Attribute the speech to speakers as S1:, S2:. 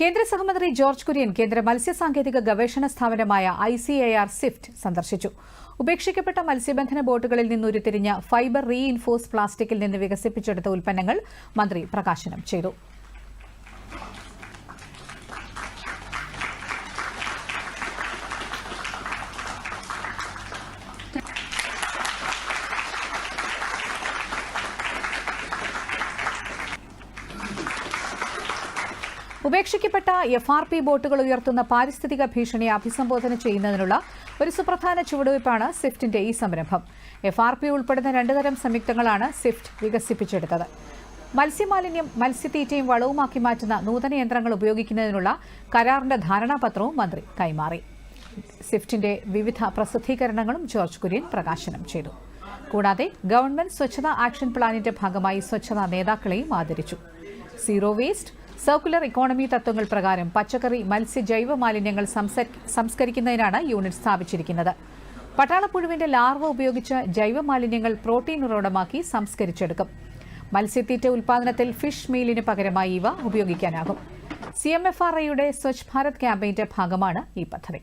S1: കേന്ദ്ര സഹമന്ത്രി ജോർജ് കുര്യൻ കേന്ദ്ര മത്സ്യസാങ്കേതിക ഗവേഷണ സ്ഥാപനമായ I C A R CIFT സന്ദർശിച്ചു. ഉപേക്ഷിക്കപ്പെട്ട മത്സ്യബന്ധന ബോട്ടുകളിൽ നിന്ന് ഉരുത്തിരിഞ്ഞ ഫൈബർ റീഇൻഫോഴ്സ് പ്ലാസ്റ്റിക്കിൽ നിന്ന് വികസിപ്പിച്ചെടുത്ത ഉൽപ്പന്നങ്ങൾ മന്ത്രി പ്രകാശനം ചെയ്തു. ഉപേക്ഷിക്കപ്പെട്ട എഫ് ആർ പി ബോട്ടുകൾ ഉയർത്തുന്ന പാരിസ്ഥിതിക ഭീഷണിയെ അഭിസംബോധന ചെയ്യുന്നതിനുള്ള ഒരു സുപ്രധാന ചുവടുവയ്പ്പാണ് സ്വിഫ്റ്റിന്റെ ഈ സംരംഭം. എഫ് ആർ പി ഉൾപ്പെടുന്ന രണ്ടുതരം സംയുക്തങ്ങളാണ് സ്വിഫ്റ്റ് വികസിപ്പിച്ചെടുത്തത്. മത്സ്യമാലിന്യം മത്സ്യത്തീറ്റയും വളവുമാക്കി മാറ്റുന്ന നൂതന യന്ത്രങ്ങൾ ഉപയോഗിക്കുന്നതിനുള്ള കരാറിന്റെ ധാരണാപത്രവും മന്ത്രി കൈമാറി. സ്വിഫ്റ്റിന്റെ വിവിധ പ്രസിദ്ധീകരണങ്ങളും ജോർജ് കുര്യൻ പ്രകാശനം ചെയ്തു. കൂടാതെ ഗവൺമെന്റ് സ്വച്ഛതാ ആക്ഷൻ പ്ലാനിന്റെ ഭാഗമായി സ്വച്ഛതാ നേതാക്കളെയും ആദരിച്ചു. സീറോ വേസ്റ്റ് സർക്കുലർ ഇക്കോണമി തത്വങ്ങൾ പ്രകാരം പച്ചക്കറി മത്സ്യ ജൈവ മാലിന്യങ്ങൾ സംസ്കരിക്കുന്നതിനാണ് യൂണിറ്റ് സ്ഥാപിച്ചിരിക്കുന്നത്. പട്ടാളപ്പുഴുവിന്റെ ലാർവ ഉപയോഗിച്ച് ജൈവ മാലിന്യങ്ങൾ പ്രോട്ടീൻ ഉറവിടമാക്കി സംസ്കരിച്ചെടുക്കും. മത്സ്യത്തീറ്റ ഉൽപാദനത്തിൽ ഫിഷ് മീലിന് പകരമായി ഇവ ഉപയോഗിക്കാനാകും. സി എം എഫ് ആർ ഐയുടെ സ്വച്ഛ് ഭാരത് ക്യാമ്പയിന്റെ ഭാഗമാണ് ഈ പദ്ധതി.